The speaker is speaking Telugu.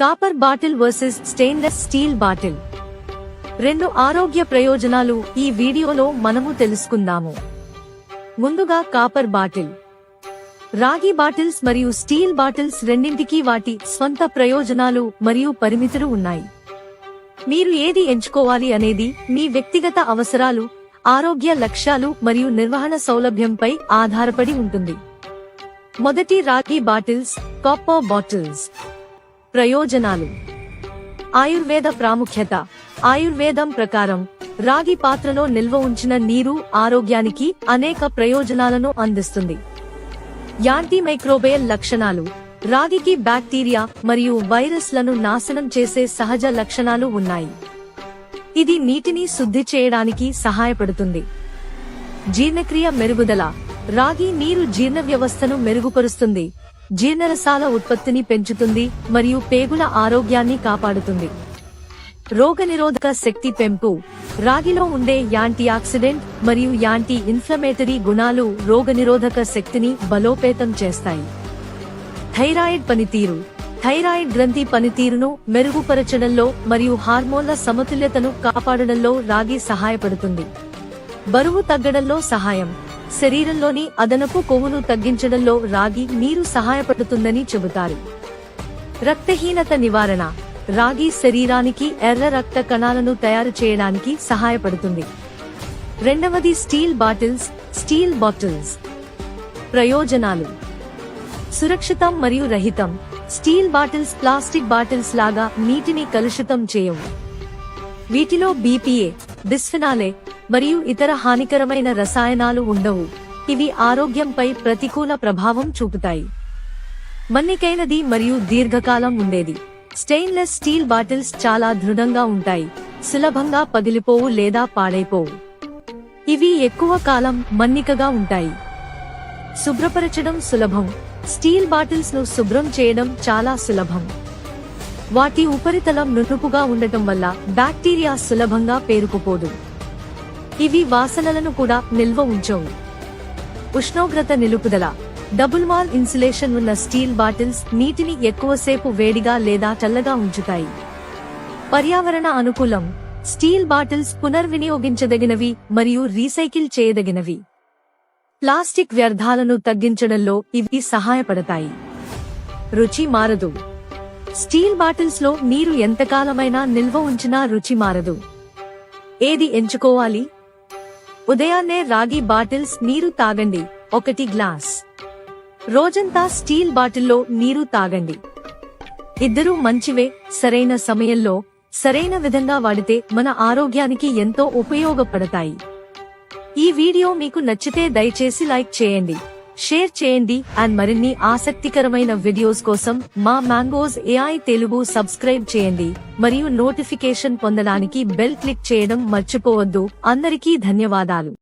Copper bottle versus stainless steel bottle. రెండు ఆరోగ్య ప్రయోజనాలు ఈ వీడియోలో మనము తెలుసుకుందాము. ముందుగా కాపర్ బాటిల్. రాగి బాటిల్స్ మరియు స్టీల్ బాటిల్స్ రెండింటికి వాటి స్వంత ప్రయోజనాలు మరియు పరిమితులు ఉన్నాయి. మీరు ఏది ఎంచుకోవాలి అనేది మీ వ్యక్తిగత అవసరాలు ఆరోగ్య లక్ష్యాలు మరియు నిర్వహణ సౌలభ్యంపై ఆధారపడి ఉంటుంది. మొదటి రాగి బాటిల్స్ కాపర్ బాటిల్స్. ప్రయోజనాలు. ఆయుర్వేద ప్రాముఖ్యత. ఆయుర్వేదం ప్రకారం రాగి పాత్రలో నిల్వ ఉంచిన నీరు ఆరోగ్యానికి అనేక ప్రయోజనాలను అందిస్తుంది. యాంటీమైక్రోబేల్ లక్షణాలు. రాగికి బ్యాక్టీరియా మరియు వైరస్లను నాశనం చేసే సహజ లక్షణాలు ఉన్నాయి. ఇది నీటిని శుద్ధి చేయడానికి సహాయపడుతుంది. జీర్ణక్రియ మెరుగుదల. రాగి నీరు జీర్ణ వ్యవస్థను మెరుగుపరుస్తుంది. జీర్ణరసాల ఉత్పత్తిని పెంచుతుంది మరియు పేగుల ఆరోగ్యాన్ని కాపాడుతుంది. రోగనిరోధక శక్తి పెంపు. రాగిలో ఉండే యాంటీ ఆక్సిడెంట్ మరియు యాంటీ ఇన్ఫ్లమేటరీ గుణాలు రోగనిరోధక శక్తిని బలోపేతం చేస్తాయి. థైరాయిడ్ పనితీరు. థైరాయిడ్ గ్రంథి పనితీరును మెరుగుపరచడంలో మరియు హార్మోన్ల సమతుల్యతను కాపాడడంలో రాగి సహాయపడుతుంది. బరువు తగ్గడంలో సహాయం. శరీరంలోని అదనపు కొవ్వును తగ్గించడంలో రాగి నీరు సహాయపడుతుందని చెబుతారు. రక్తహీనత నివారణ రాగి శరీరానికి ఎర్ర రక్త కణాలను తయారు చేయడానికి సహాయపడుతుంది. రెండవది స్టీల్ బాటిల్స్ స్టీల్ బాటిల్స్. ప్రయోజనాలు. సురక్షితం మరియు రహితం. స్టీల్ బాటిల్స్ ప్లాస్టిక్ బాటిల్స్ లాగా నీటిని కలుషితం చేయవు వీటిలో బీపీఏ బిస్ఫినాలే మరియు ఇతర హానికరమైన రసాయనాలు ఉండవు. ఇవి ఆరోగ్యంపై ప్రతికూల ప్రభావం చూపుతాయి. మన్నికైనది మరియు దీర్ఘకాలం ఉండేది. స్టెయిన్లెస్ స్టీల్ బాటిల్స్ చాలా దృఢంగా ఉంటాయి. సులభంగా పగిలిపోవు లేదా పాడైపోవు. ఇవి ఎక్కువ కాలం మన్నికగా ఉంటాయి. శుభ్రపరచడం సులభం. స్టీల్ బాటిల్స్ను శుభ్రం చేయడం చాలా సులభం. వాటి ఉపరితలం నునుపుగా ఉండటం వల్ల బ్యాక్టీరియా సులభంగా పేరుకుపోదు. ఇవి వాసనలను కూడా నిల్వ ఉంచవు. ఉష్ణోగ్రత నిలుపుదల డబుల్ వాల్ ఇన్సులేషన్ ఉన్న స్టీల్ బాటిల్స్ నీటిని ఎక్కువసేపు వేడిగా లేదా చల్లగా ఉంచుతాయి. పర్యావరణ అనుకూలం స్టీల్ బాటిల్స్ పునర్వినియోగించదగినవి మరియు రీసైకిల్ చేయదగినవి. ప్లాస్టిక్ వ్యర్థాలను తగ్గించడంలో ఇవి సహాయపడతాయి. రుచి మారదు. స్టీల్ బాటిల్స్లో నీరు ఎంతకాలమైనా నిల్వ ఉంచినా రుచి మారదు. ఏది ఎంచుకోవాలి? ఉదయాన్నే రాగి బాటిల్స్ నీరు తాగండి. ఒకటి గ్లాస్. రోజంతా స్టీల్ బాటిల్లో నీరు తాగండి. ఇద్దరూ మంచివే సరైన సమయంలో సరైన విధంగా వాడితే మన ఆరోగ్యానికి ఎంతో ఉపయోగపడతాయి. ఈ వీడియో మీకు నచ్చితే దయచేసి లైక్ చేయండి. షేర్ చేయండి అండ్ మరిన్ని ఆసక్తికరమైన వీడియోస్ కోసం మా మ్యాంగోస్ ఏఐ తెలుగు సబ్స్క్రైబ్ చేయండి. మరియు నోటిఫికేషన్ పొందడానికి బెల్ క్లిక్ చేయడం మర్చిపోవద్దు. అందరికీ ధన్యవాదాలు.